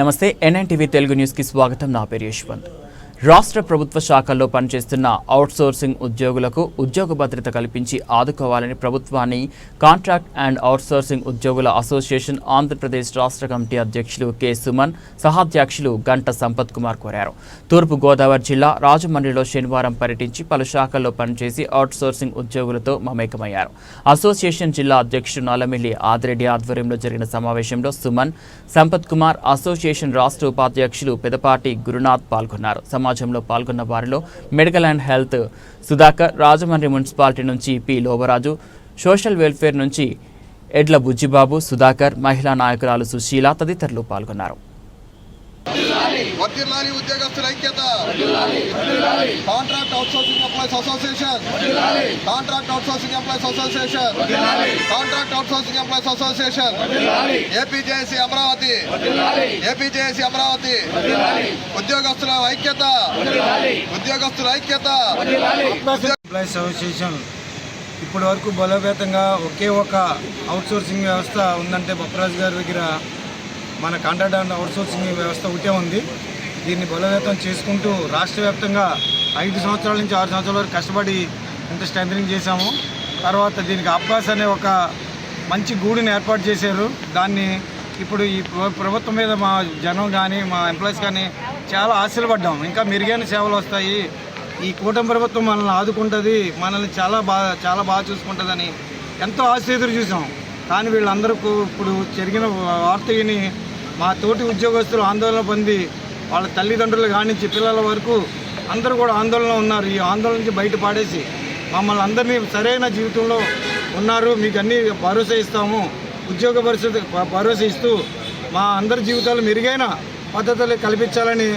నమస్తే ఎన్ఎన్టీవీ తెలుగు న్యూస్కి స్వాగతం. నా పేరు యశ్వంత్. రాష్ట్ర ప్రభుత్వ శాఖల్లో పనిచేస్తున్న అవుట్సోర్సింగ్ ఉద్యోగులకు ఉద్యోగ భద్రత కల్పించి ఆదుకోవాలని ప్రభుత్వాన్ని కాంట్రాక్ట్ అండ్ అవుట్సోర్సింగ్ ఉద్యోగుల అసోసియేషన్ ఆంధ్రప్రదేశ్ రాష్ట్ర కమిటీ అధ్యక్షులు కె. సుమన్ సహాధ్యక్షులు గంట సంపత్ కుమార్ కోరారు. తూర్పు గోదావరి జిల్లా రాజమండ్రిలో శనివారం పర్యటించి పలు శాఖల్లో పనిచేసి అవుట్సోర్సింగ్ ఉద్యోగులతో మమేకమయ్యారు. అసోసియేషన్ జిల్లా అధ్యక్షుడు నల్లమిల్లి ఆదిరెడ్డి ఆధ్వర్యంలో జరిగిన సమావేశంలో సుమన్ సంపత్ కుమార్ అసోసియేషన్ రాష్ట్ర ఉపాధ్యక్షులు పెదపాటి గురునాథ్ పాల్గొన్నారు. సమాజంలో పాల్గొన్న వారిలో medical and health Sudhakar Rajahmundry municipality నుంచి పి. లోబరాజు సోషల్ వెల్ఫేర్ నుంచి ఎడ్ల బుజ్జిబాబు సుధాకర్ మహిళా నాయకురాలు సుశీల తదితరులు పాల్గొన్నారు. వర్ధిల్లాలి ఉద్యోగస్తుల ఐక్యత. Contract outsourcing employees association. Contract outsourcing employees association. Contract outsourcing employees association. APJAC Amaravati. APJAC Amaravati. ఉద్యోగస్తుల ఐక్యత. ఉద్యోగస్తుల ఐక్యత. ఎంప్లాయీస్ అసోసియేషన్ ఇప్పటి వరకు బలోపేతంగా ఒకే ఒక అవుట్సోర్సింగ్ వ్యవస్థ ఉందంటే బొప్పరాజు గారి దగ్గర మన కాంట్రాక్ట్ అండ్ అవుట్సోర్సింగ్ వ్యవస్థ ఒకటే ఉంది. దీన్ని బలోపేతం చేసుకుంటూ రాష్ట్ర వ్యాప్తంగా ఐదు సంవత్సరాల నుంచి ఆరు సంవత్సరాల వరకు కష్టపడి ఇంత స్ట్రెంథనింగ్ చేశాము. తర్వాత దీనికి అబ్బాస్ అనే ఒక మంచి గూడుని ఏర్పాటు చేశారు. దాన్ని ఇప్పుడు ఈ ప్రభుత్వం మీద మా జనం కానీ మా ఎంప్లాయీస్ కానీ చాలా ఆశలు పడ్డాం ఇంకా మెరుగైన సేవలు వస్తాయి. ఈ కూటమి ప్రభుత్వం మనల్ని ఆదుకుంటుంది. మనల్ని చాలా బాగా చాలా బాగా చూసుకుంటుందని ఎంతో ఆశ ఎదురు చూసాం కానీ వీళ్ళందరూ ఇప్పుడు జరిగిన వార్త విని మా తోటి ఉద్యోగస్తులు ఆందోళన పొంది వాళ్ళ తల్లిదండ్రులు కానించి పిల్లల వరకు అందరూ కూడా ఆందోళన ఉన్నారు. ఈ ఆందోళన నుంచి బయట పాడేసి మమ్మల్ని అందరినీ సరైన జీవితంలో ఉన్నారు. మీకు అన్ని భరోసా ఇస్తాము. ఉద్యోగ పరిస్థితి భరోసా ఇస్తూ మా అందరి జీవితాలు మెరుగైన పద్ధతులు కల్పించాలని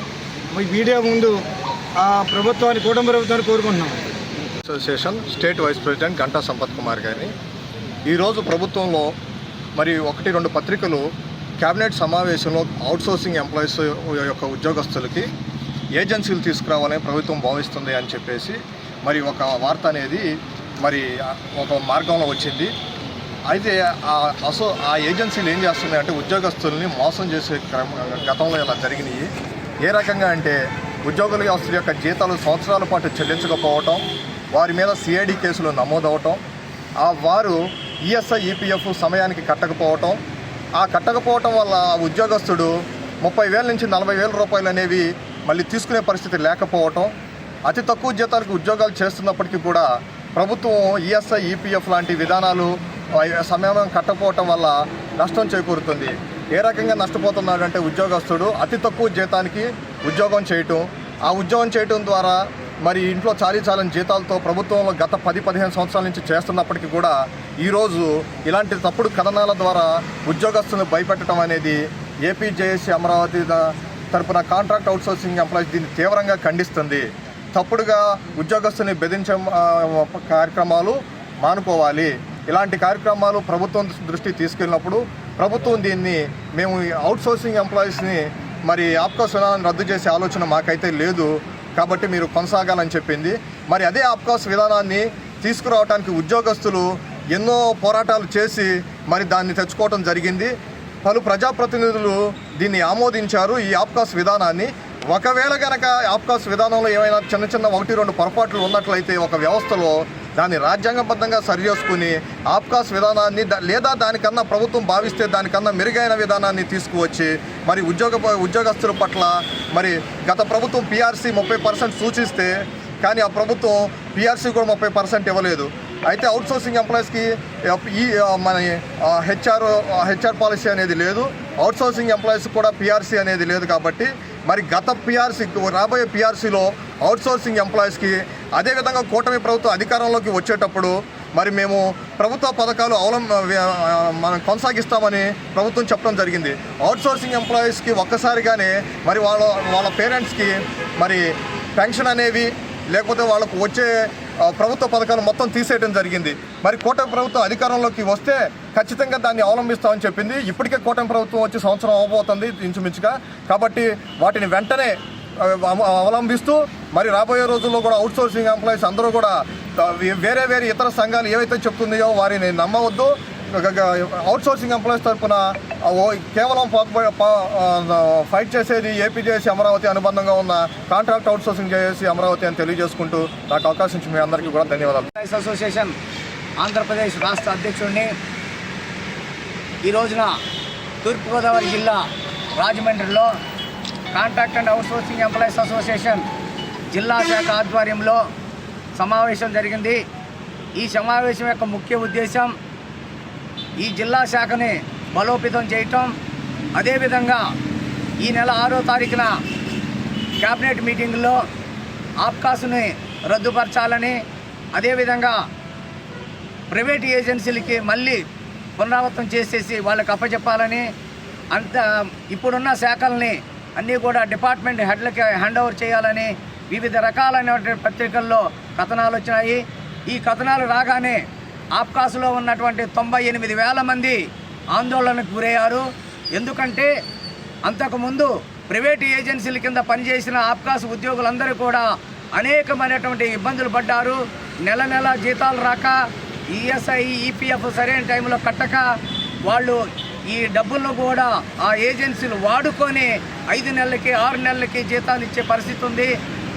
మీ మీడియా ముందు ఆ ప్రభుత్వాన్ని కూటమి ప్రభుత్వాన్ని కోరుకుంటున్నాం. Association state vice president Ganta Sampath Kumar గారిని. ఈరోజు ప్రభుత్వంలో మరి ఒకటి రెండు పత్రికలు కేబినెట్ సమావేశంలో అవుట్సోర్సింగ్ ఎంప్లాయీస్ యొక్క ఉద్యోగస్తులకి ఏజెన్సీలు తీసుకురావాలని ప్రభుత్వం భావిస్తుంది అని చెప్పేసి మరి ఒక వార్త అనేది మరి ఒక మార్గంలో వచ్చింది. అయితే ఆ అసో ఆ ఏజెన్సీలు ఏం చేస్తున్నాయి అంటే ఉద్యోగస్తుల్ని మోసం చేసే క్రమ గతంలో ఇలా జరిగినాయి. ఏ రకంగా అంటే ఉద్యోగుల యొక్క జీతాలు సంవత్సరాల పాటు చెల్లించకపోవటం వారి మీద సిఐడి కేసులు నమోదవటం ఆ వారు ఈఎస్ఐ ఈపీఎఫ్ సమయానికి కట్టకపోవటం ఆ కట్టకపోవటం వల్ల ఆ ఉద్యోగస్తుడు ముప్పై వేల నుంచి నలభై వేల రూపాయలు అనేవి మళ్ళీ తీసుకునే పరిస్థితి లేకపోవటం అతి తక్కువ జీతాలకు ఉద్యోగాలు చేస్తున్నప్పటికీ కూడా ప్రభుత్వం ఈఎస్ఐ ఈపీఎఫ్ లాంటి విధానాలు సమయం కట్టకపోవటం వల్ల నష్టం చేకూరుతుంది. ఏ రకంగా నష్టపోతున్నాడంటే ఉద్యోగస్తుడు అతి తక్కువ జీతానికి ఉద్యోగం చేయటం ఆ ఉద్యోగం చేయటం ద్వారా మరి ఇంట్లో చాలీ చాలని జీతాలతో ప్రభుత్వంలో గత పది పదిహేను సంవత్సరాల నుంచి చేస్తున్నప్పటికీ కూడా ఈరోజు ఇలాంటి తప్పుడు కథనాల ద్వారా ఉద్యోగస్తులను భయపెట్టడం అనేది ఏపీజేఏసీ అమరావతి తరపున కాంట్రాక్ట్ అవుట్సోర్సింగ్ ఎంప్లాయీస్ దీన్ని తీవ్రంగా ఖండిస్తుంది. తప్పుడుగా ఉద్యోగస్తుని బెదిరించే కార్యక్రమాలు మానుకోవాలి. ఇలాంటి కార్యక్రమాలు ప్రభుత్వం దృష్టి తీసుకెళ్ళినప్పుడు ప్రభుత్వం దీన్ని మేము ఈ అవుట్సోర్సింగ్ ఎంప్లాయీస్ని మరి ఆప్కాస్ విధానాన్ని రద్దు చేసే ఆలోచన మాకైతే లేదు. కాబట్టి మీరు కొనసాగాలని చెప్పింది. మరి అదే ఆప్కాస్ విధానాన్ని తీసుకురావడానికి ఉద్యోగస్తులు ఎన్నో పోరాటాలు చేసి మరి దాన్ని తెచ్చుకోవడం జరిగింది. పలు ప్రజాప్రతినిధులు దీన్ని ఆమోదించారు. ఈ ఆప్కాస్ విధానాన్ని ఒకవేళ కనుక ఆప్కాస్ విధానంలో ఏమైనా చిన్న చిన్న ఒకటి రెండు పొరపాట్లు ఉన్నట్లయితే ఒక వ్యవస్థలో దాన్ని రాజ్యాంగబద్ధంగా సరి చేసుకుని ఆప్కాస్ విధానాన్ని దా- లేదా దానికన్నా ప్రభుత్వం భావిస్తే దానికన్నా మెరుగైన విధానాన్ని తీసుకువచ్చి మరి ఉద్యోగ ఉద్యోగస్తుల పట్ల మరి గత ప్రభుత్వం పిఆర్సీ ముప్పై పర్సెంట్ సూచిస్తే కానీ ఆ ప్రభుత్వం పిఆర్సీ కూడా ముప్పై పర్సెంట్ ఇవ్వలేదు. అయితే అవుట్సోర్సింగ్ ఎంప్లాయీస్కి ఈ మన హెచ్ఆర్ హెచ్ఆర్ పాలసీ అనేది లేదు. అవుట్సోర్సింగ్ ఎంప్లాయీస్ కూడా పీఆర్సీ అనేది లేదు కాబట్టి మరి గత పిఆర్సీ రాబోయే పిఆర్సీలో అవుట్సోర్సింగ్ ఎంప్లాయీస్కి అదేవిధంగా కూటమి ప్రభుత్వం అధికారంలోకి వచ్చేటప్పుడు మరి మేము ప్రభుత్వ పథకాలు అవలం మనం కొనసాగిస్తామని ప్రభుత్వం చెప్పడం జరిగింది. అవుట్సోర్సింగ్ ఎంప్లాయీస్కి ఒక్కసారిగానే మరి వాళ్ళ వాళ్ళ పేరెంట్స్కి మరి పెన్షన్ అనేవి లేకపోతే వాళ్ళకు వచ్చే ప్రభుత్వ పథకాలు మొత్తం తీసేయడం జరిగింది. మరి కూటమి ప్రభుత్వం అధికారంలోకి వస్తే ఖచ్చితంగా దాన్ని అవలంబిస్తామని చెప్పింది. ఇప్పటికే కూటమి ప్రభుత్వం వచ్చి సంవత్సరం అవబోతుంది ఇంచుమించుగా. కాబట్టి వాటిని వెంటనే అవలంబిస్తూ మరి రాబోయే రోజుల్లో కూడా అవుట్ సోర్సింగ్ ఎంప్లాయీస్ అందరూ కూడా వేరే వేరే ఇతర సంఘాలు ఏవైతే చెప్తున్నాయో వారిని నమ్మవద్దు. అవుట్ సోర్సింగ్ ఎంప్లాయీస్ తరఫున ఓ- కేవలం ఫైట్ చేసేది ఏపీజేసి అమరావతి అనుబంధంగా ఉన్న కాంట్రాక్ట్ అవుట్ సోర్సింగ్ చేసి అమరావతి అని తెలియజేసుకుంటూ నాకు అవకాశం మీ అందరికీ కూడా ధన్యవాదాలు. అసోసియేషన్ ఆంధ్రప్రదేశ్ రాష్ట్ర అధ్యక్షుడిని ఈ రోజున తూర్పుగోదావరి జిల్లా రాజమండ్రిలో contract and outsourcing employees association జిల్లా శాఖ ఆధ్వర్యంలో సమావేశం జరిగింది. ఈ సమావేశం యొక్క ముఖ్య ఉద్దేశం ఈ జిల్లా శాఖని బలోపేతం చేయటం అదేవిధంగా ఈ నెల ఆరో తారీఖున క్యాబినెట్ మీటింగ్లో ఆప్కాస్ని రద్దుపరచాలని అదేవిధంగా ప్రైవేట్ ఏజెన్సీలకి మళ్ళీ పునరావృతం చేసేసి వాళ్ళకి అప్పచెప్పాలని అంత ఇప్పుడున్న శాఖల్ని అన్నీ కూడా డిపార్ట్మెంట్ హెడ్లకి హ్యాండ్ ఓవర్ చేయాలని వివిధ రకాలైనటువంటి పత్రికల్లో కథనాలు వచ్చినాయి. ఈ కథనాలు రాగానే ఆప్కాసులో ఉన్నటువంటి తొంభై ఎనిమిది వేల మంది ఆందోళనకు గురయ్యారు. ఎందుకంటే అంతకుముందు ప్రైవేట్ ఏజెన్సీల కింద పనిచేసిన ఆప్కాస్ ఉద్యోగులందరూ కూడా అనేకమైనటువంటి ఇబ్బందులు పడ్డారు. నెల నెల జీతాలు రాక ఈఎస్ఐ ఈపీఎఫ్ సరైన టైంలో కట్టక వాళ్ళు ఈ డబ్బులను కూడా ఆ ఏజెన్సీలు వాడుకొని ఐదు నెలలకి ఆరు నెలలకి జీతాలు ఇచ్చే పరిస్థితి ఉంది.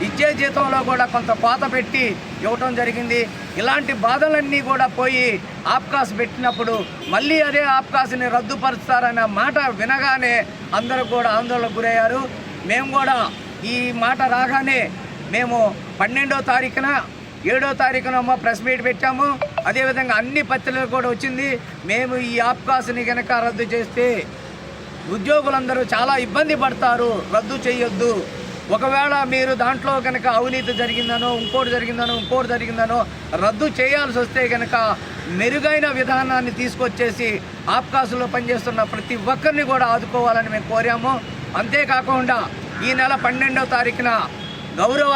ఇచ్చే జీతంలో కూడా కొంత కోత పెట్టి ఇవ్వటం జరిగింది. ఇలాంటి బాధలన్నీ కూడా పోయి ఆప్కాస్ పెట్టినప్పుడు మళ్ళీ అదే ఆప్కాస్ని రద్దుపరుస్తారన్న మాట వినగానే అందరూ కూడా ఆందోళనకు గురయ్యారు. మేము కూడా ఈ మాట రాగానే మేము పన్నెండో తారీఖున ఏడో తారీఖున మా ప్రెస్ మీట్ పెట్టాము. అదేవిధంగా అన్ని పత్రికలు కూడా వచ్చింది. మేము ఈ ఆప్కాస్ని కనుక రద్దు చేస్తే ఉద్యోగులందరూ చాలా ఇబ్బంది పడతారు. రద్దు చేయొద్దు. ఒకవేళ మీరు దాంట్లో కనుక అవినీతి జరిగిందనో ఇంకోటి జరిగిందనో ఇంకోటి జరిగిందనో రద్దు చేయాల్సి వస్తే కనుక మెరుగైన విధానాన్ని తీసుకొచ్చేసి ఆప్కాసులో పనిచేస్తున్న ప్రతి ఒక్కరిని కూడా ఆదుకోవాలని మేము కోరాము. అంతేకాకుండా ఈ నెల పన్నెండవ తారీఖున గౌరవ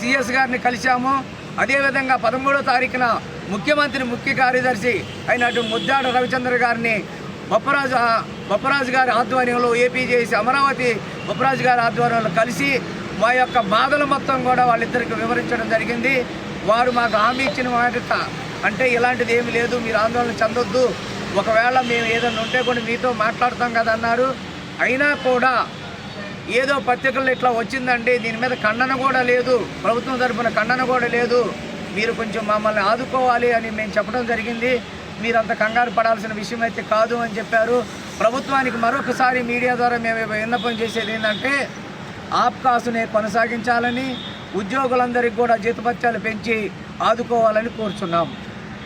సిఎస్ గారిని కలిశాము. అదేవిధంగా పదమూడో తారీఖున ముఖ్యమంత్రి ముఖ్య కార్యదర్శి అయినటువంటి ముద్దాడ రవిచంద్ర గారిని బొప్పరాజు బొప్పరాజు గారి ఆధ్వర్యంలో ఏపీజేసి అమరావతి బొప్పరాజు గారి ఆధ్వర్యంలో కలిసి మా యొక్క బాధలు మొత్తం కూడా వాళ్ళిద్దరికి వివరించడం జరిగింది. వారు మాకు హామీ ఇచ్చిన మాట అంటే ఇలాంటిది ఏమీ లేదు మీరు ఆందోళన చెందొద్దు. ఒకవేళ మేము ఏదైనా ఉంటే కూడా మీతో మాట్లాడతాం కదా అన్నారు. అయినా కూడా ఏదో పత్రికల్లో ఇట్లా వచ్చిందండి దీని మీద ఖండన కూడా లేదు ప్రభుత్వం తరఫున ఖండన కూడా లేదు. మీరు కొంచెం మమ్మల్ని ఆదుకోవాలి అని మేము చెప్పడం జరిగింది. మీరు అంత కంగారు పడాల్సిన విషయం అయితే కాదు అని చెప్పారు. ప్రభుత్వానికి మరొకసారి మీడియా ద్వారా మేము విన్నపం చేసేది ఏంటంటే ఆప్కాసునే కొనసాగించాలని ఉద్యోగులందరికీ కూడా జీతభత్యాలు పెంచి ఆదుకోవాలని కోరుచున్నాం.